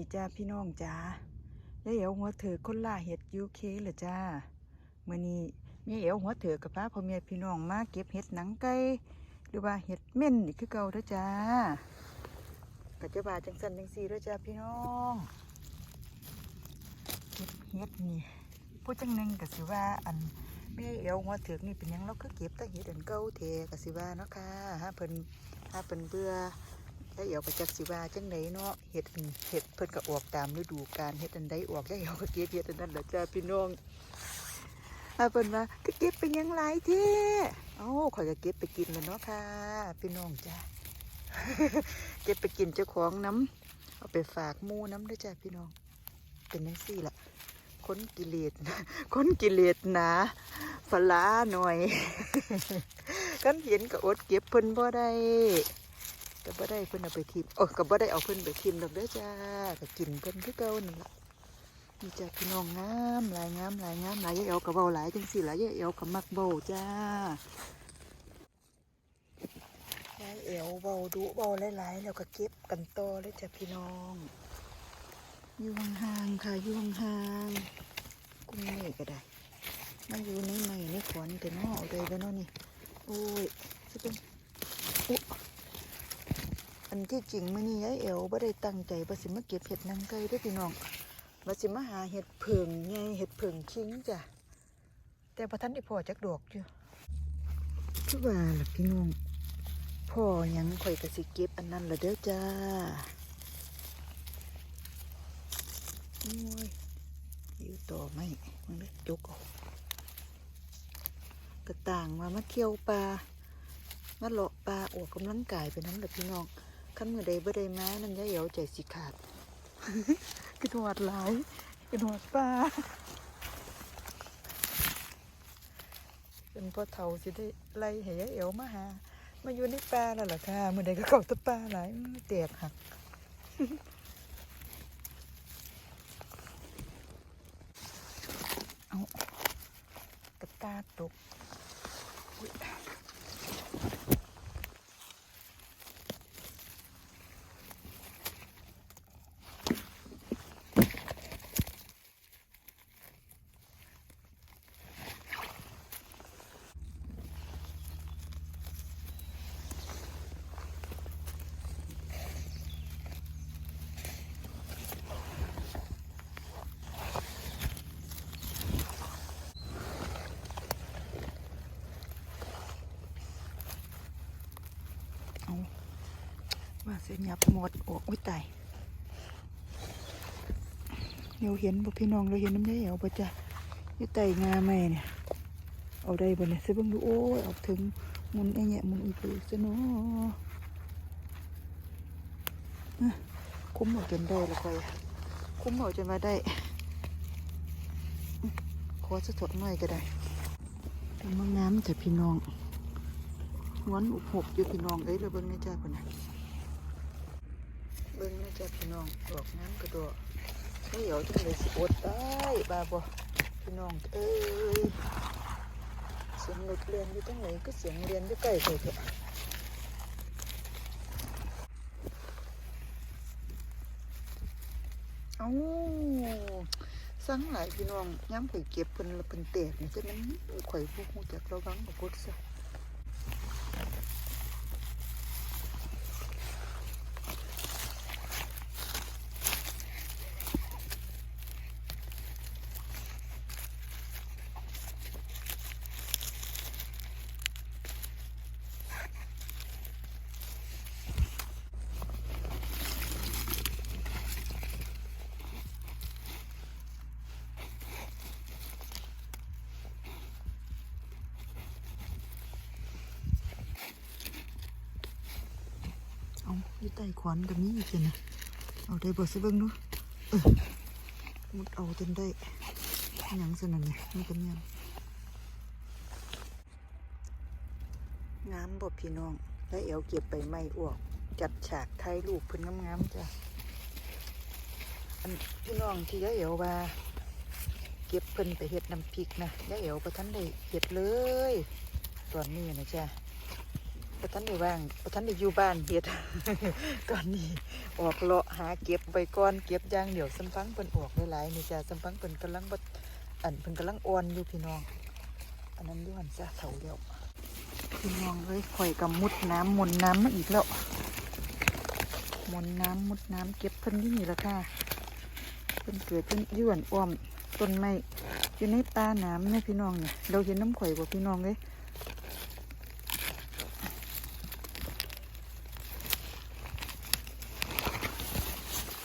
ดีจ้าพี่น้องจ้าย่าเอ๋วหัวเถือคนล่าเห็ดยูเคเหรอจ้าเมื่อนี้แม่เอ๋วหัวเถือกับป้าพ่อแม่พี่น้องมาเก็บเห็ดหนังไก่หรือว่าเห็ดเม่นนี่คือเก่าเด้อจ้ากัจจบาจังสันจังสีเด้อจ้าพี่น้องเก็บเห็ดนี่ผู้จังหนึ่งก็สิว่าอันแม่เอ๋วหัวเถือกนี่เป็นยังเราคือเก็บแต่เห็ดอันเก่าเทก็สิว่าเนาะค่ะฮะเพิ่นฮะเพิ่นเบื่อ ได้เอวก็จักสิว่าจังไหนเนาะเห็ดเห็ดเพิ่นก็ออกตามฤดูกาลเห็ดอันใดออกได้เอวก็เก็บเห็ดอันนั้นแหละจ้าพี่น้องถ้าเพิ่นว่าก็เก็บเป็นยังไรเท่เอ้าข่อยก็เก็บไปกินแล้วเนาะค่ะ พี่น้องจ้าเก็บไปกินเจ้าของน้ำเอาไปฝากมูน้ำด้วยจ้าพี่น้อง เป็นนังซี่ละค้นกิเลสค้นกิเลสหนาฝลาหน่อยกันเห็นก็อดเก็บเพิ่นบ่ได้ ก็บ่ได้เพิ่นเอาไปทิมโอ้ก็บ่ได้เอาเพิ่นไปทิมดอกเด้อจ้าก็กินเพิ่นคือเก่านั่นล่ะนี่จ้าพี่น้องงามหลายงามหลายงามหลายยายเอวก็เว้าหลายจังซี่ล่ะยายเอวก็มักเว้าจ้ายายเอวเว้าดุเว้าหลายๆแล้วก็เก็บกันโตเลยจ้าพี่น้องอยู่ห่างๆค่ะอยู่ห่างๆกุ้งนี่ก็ได้มาอยู่ในไม้ในขอนแต่นาะเอาได้แล้วเนาะนี่โอ้ยสิเป็น อันที่จริงมื่อนี้ยายเอวบ่ได้ตั้งใจว่สิมาเก็บเห็ดนางไก่เด้วยพี่น้องว่สิมาหาเห็ดเผิงไงเห็ดเผิงคิงจ้ะแต่พอท่านได้พอจักดอกอยู่คือว่าล่ะพี่น้องพ่อหยังข่อยก็สิเก็บอันนั้นละเด้อจ้าโอ้ยอยู่ต่อไหมมันเลยจกออกกระต่างมามาเที่ยวปลามาเลาะปลาออกกำลังกายไปน้ำเด็กพี่น้อง ขั้นมือใดบ่ได้มานั่นยาเหี่ยวใจสิขาดกระโดดหลายกระโดดปลาเป็นพ่อเฒ่าสิได้ไล่ให้ยเอวมาหา มาอยู่ในปลาแล้วล่ะค่ะมือใดก็เข้าแตะปลาหลายอื้อแตกหักเอากระตาตก สียหยับหมดโอ้ยตายเดี๋ยวเห็นบ่พี่น้องเราเห็นน้ำได้เอาปะจ้ะอยู่ไตงาไม่เนี่ย เอาได้บ่เนี่ยสิเบิ่งดูโอ้ยออกถึงมุนไอ้เนี่ยมุนอีกซะเนาะอ่คุ้มเอาจนได้ละค่อยคุ้มเอาจนมาได้ ขอสักถดหน่อยก็ได้มางามแต่พี่น้องหวนอุบหกอยู่พี่น้องเอ้ยเราเบิ่งนะจ้าคนน่ะ เบิ่งนะจ้าพี่น้องดอกน้ำกระโดดไม่เหยาจังเลยสิอดได้บาบ่พี่น้องเอ้ยเสียงรถเรียนอยู่ตรงไหนก็เสียงเรียนอยู่ใกล้ใครเถอะเอ้าสั่งหลายพี่น้องย้ำข่อยเก็บเพิ่นละเพิ่นแตกนี่จะมันข่อยพวกหูจักระวังกับกดซะ เอาอยู่ใต้ขวานกับนี้อีกเลยนะเอาได้บ่สิเบิ่งดูเออมุดเอาจนได้หยังสนั่นนี่มันเป็นยังงามบ่พี่น้อง แล้วเอวเก็บไปไม่อวก จัดฉากไทยรูปเพิ่นงามๆจ้ะอันพี่น้องที่ยายเอวว่า เก็บเพิ่นไปเฮ็ดน้ำพริกนะยายเอวประทันได้เฮ็ดเลยตอนนี้นะจ้ะ ประทันได้ว่างประทันได้อยู่บ้านเฮ็ดก่อนนี้ออกเลาะหาเก็บใบก้อนเก็บอย่างเดี๋ยวสัมพังเพิ่นออกหลายๆนี่จ้ะสัมพังเพิ่นกำลังบ่อันเพิ่นกำลังอ่อนอยู่พี่น้อง อันนั้นอยู่หันซะเฒ่าแล้วพี่น้องเอ้ยข่อยกับมุดน้ำมนน้ำมาอีกแล้วมนน้ำมุดน้ำเก็บเพิ่นที่นี่ละค่ะเพิ่นเกิดเพิ่นอยื่อันอ้อมต้นไม้อยู่ในตาน้ำเนี่ยพี่น้องเนี่ยเราเห็นน้ำข่อยบ่พี่น้องเลย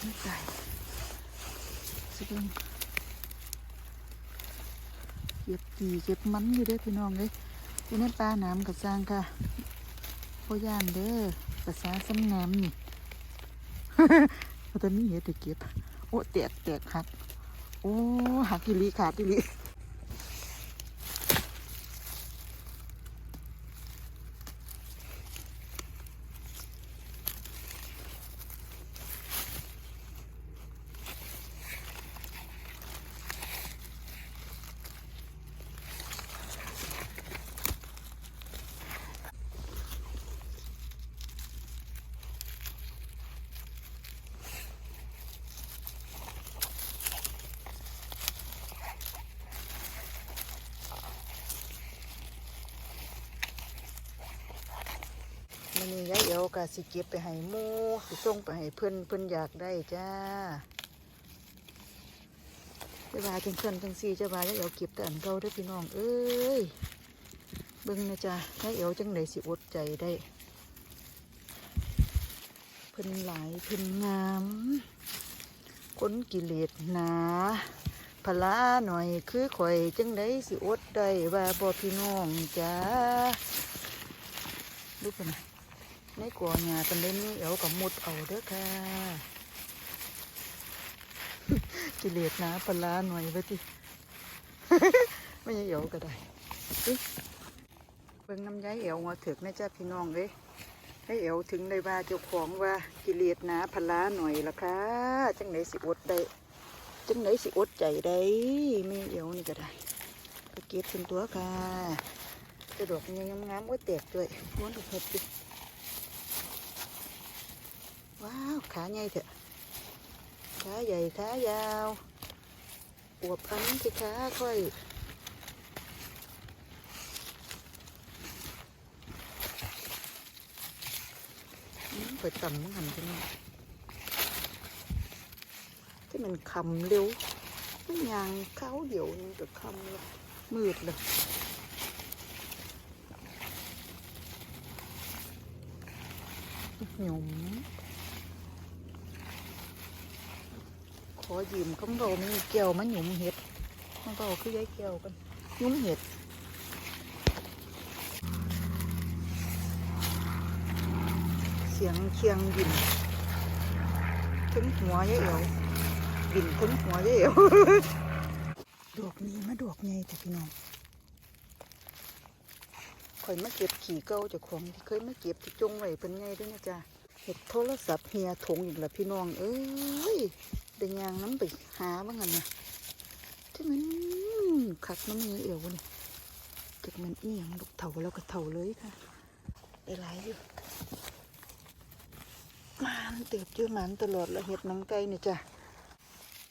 ไม่ใส่สิเบิ่ง เก็บกี่เก็บมันอยู่เด้อพี่น้องเลยอยู่ในปลาน้ำกับซางค่ะพ่อย่านเด้อภาษาซ้ำน้ำนี่ตอนนี้เห็ดแต่เก็บ โอ้แตกแตกหัก โอ้หักอีหลีขาดอีห ลีมันนี่ยายเอ๋วกะสิเก็บไปให้หมูสิส่งไปให้เพื่อนเพื่อนอยากได้จ้าเจ้าบาจังเพื่อนจังสี่เจ้าบายายเอ๋วเก็บแต่อันเก่าเด้พี่น้อง เอ้ยเบิ่งนะจ้ายายเอ๋วจังไดสิอดใจได้ เพิ่อนหลายเพิ่อนงามคนกิเลสหนาพลาหน่อยคือข่อยจังไดสิอดได้ว่าบ่พี่น้องจ้าดูกันนะ ในกัวหญ้าตันเล่นเอวกับมุดเอาเด้อค่ะ กิเลสนาปลาหน่อยไว้ที่ไม่ใช่เอวก็ได้เบิ่งน้ำย้ายเอวมาถึกนะจ้าพี่น้องเอ้ยให้เอวถึงได้ว่าเจ้าของว่ากิเลสนาปลาหน่อยละค่ะจังไหนสิอดได้จังไหนสิอดใจได้ไม่เอวนี่ก็ได้ไปเก็บเป็นตัวค่ะกระดกยังงามๆโอ้ยแตกด้วยม้วนถูกเห็ดดิ ว้าวขาใหญ่เถอะขาใหญ่ขายาวอวบอันที่ขาค่อ ข้าเดี๋ยวนึงก็เลยมืดเลยหยุมขอยืมคำเราไม่มีเกี่ยวมันหยุมเห็ดมันก็คือยายเกี่ยวกันหยุมเห็ดเสียงเคียงบินถึงหัวยายเอ๋วบินถึงหัวยายเอ๋วดอกนี้มาดอกไงแต่พี่น้องข่อยมาเก็บขี่เก่าจากของที่เคยมาเก็บที่จงไว้เป็นไงด้วยนะจ๊ะเห็ดโทรศัพท์เฮียถงอีกแล้วพี่น้องเอ้ย เดินยางน้ำไปหาบ้างกันนะที่มันขักน้ำมีเอวนี่จากมันเอียงลูกเถาแล้วก็เถาเลยค่ะได้หลายอยู่มานเติบเยอะมันตลอดแล้วเห็ดหนังไก่นี่ยจ้ะ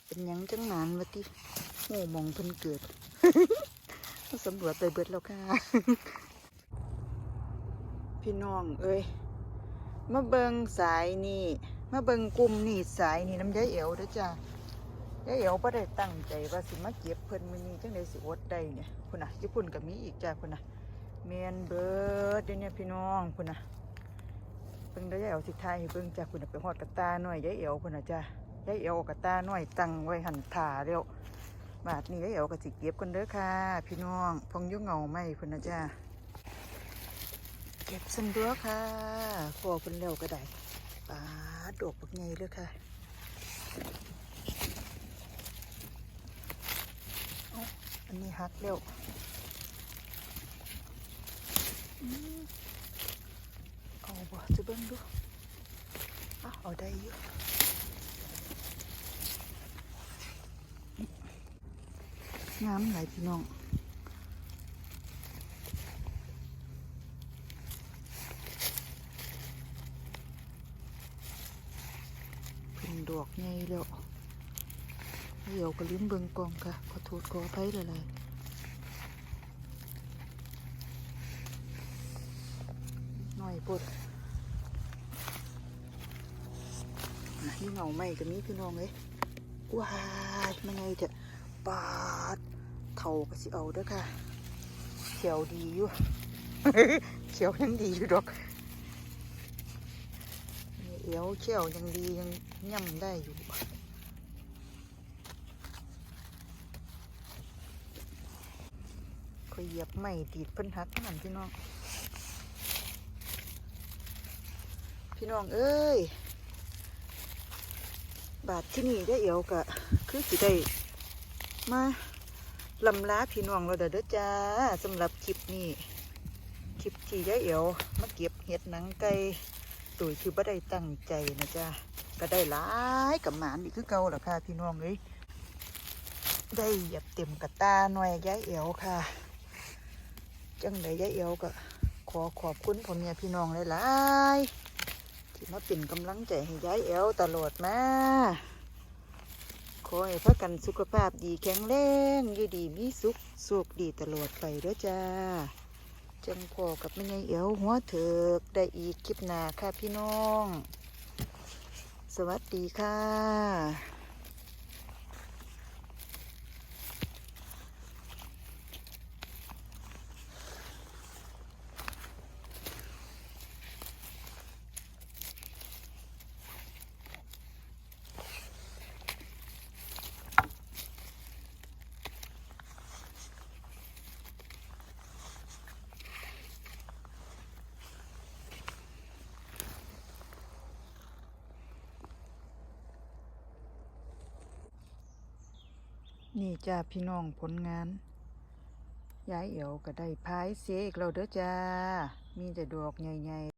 เป็นยังจังหมานมาติหูมองเพิ่นเกิดสำรวจไปเบิดแล้วค่ะ พี่น้องเอ้ยมาเบิงสายนี่ มาเบิงกลุ่มนี่สายนี่น้ำยายเอวเด้อจ้ายายเอวบ่ได้ตั้งใจว่าสิมาเก็บเพิ่นมื้อนี้จังได๋สิอดได้เนี่ยพุ่นน่ะญี่ปุ่นก็มีอีกจ้าพุ่นน่ะแม่นเบิดเด้เนี่ยพี่น้องพุ่นน่ะเบิ่งเด้อยายเอวสิทายให้เบิ่งจ้าพุ่นน่ะไปฮอดกระตาน้อยยายเอวพุ่นน่ะจ้ายายเอวเอกระตาน้อยตั้งไว้หันถ่าแล้วบาดนี้ยายเอวก็สิเก็บกันเด้อค่ะ พี่น้องพงอยู่เงาไม้พุ่นน่ะจ้าเก็บสันดัวค่ะพอเป็นเร็วก็ได้ ปลาดอกบักไงเลยค่ะอันนี้หักเร็วอืมเอาบ่จะเบิ่งดูเอาเอาได้อยู่งามหลายพี่น้อง ดอกใหญ่แล้วเดี๋ยวก็ลิ้มเบิ่งกองค่ะ ขอโทษขออภัยหลายๆหน่อยปดนี่เงาไหมกับนี้พี่น้องเลยว้ายมันไงจะปาดเท่าก็สิเอาเด้อค่ะเขียวดีอยู่เขียวยังดีอยู่ดอกเอวเขียวยังดียัง ย่ำได้อยู่ก็เหยียบไม่ตีดเพิ่นหักนั่นพี่น้อง พี่น้องเอ้ย บาทที่นี่ได้เอวกะ คือสิได้มาลำลาพี่น้องเราเด้อจ้าสำหรับคลิปนี้คลิปที่ได้เอวมาเก็บเห็ดหนังไก่ตุ๋ยคือบ่ได้ตั้งใจนะจ้า ก็ได้หลายกับหมานอีกคือเก่าล่ะค่ะพี่น้องเอ้ยได้เหยียบเต็มกระตาหน่อยยายเอ๋วค่ะ จังไดยายเอ๋วก็ ขอขอบคุณพ่อแม่ยพี่น้องหลายๆที่มาเป็นกำลังใจให้ยายเอ๋วตลอดมาขอให้พักกันสุขภาพดีแข็งแรงอยู่ดีมีสุขสุขดีตลอดไปด้อจ้า จังพอกับแม่ยายเอ๋วหัวเถิกได้อีกคลิปหน้าค่ะพี่น้อง สวัสดีค่ะ นี่จ้าพี่น้องผลงานยายเอ๋วก็ได้พายเสียอีกเราเด้อจ้า มีแต่ดอกใหญ่ๆ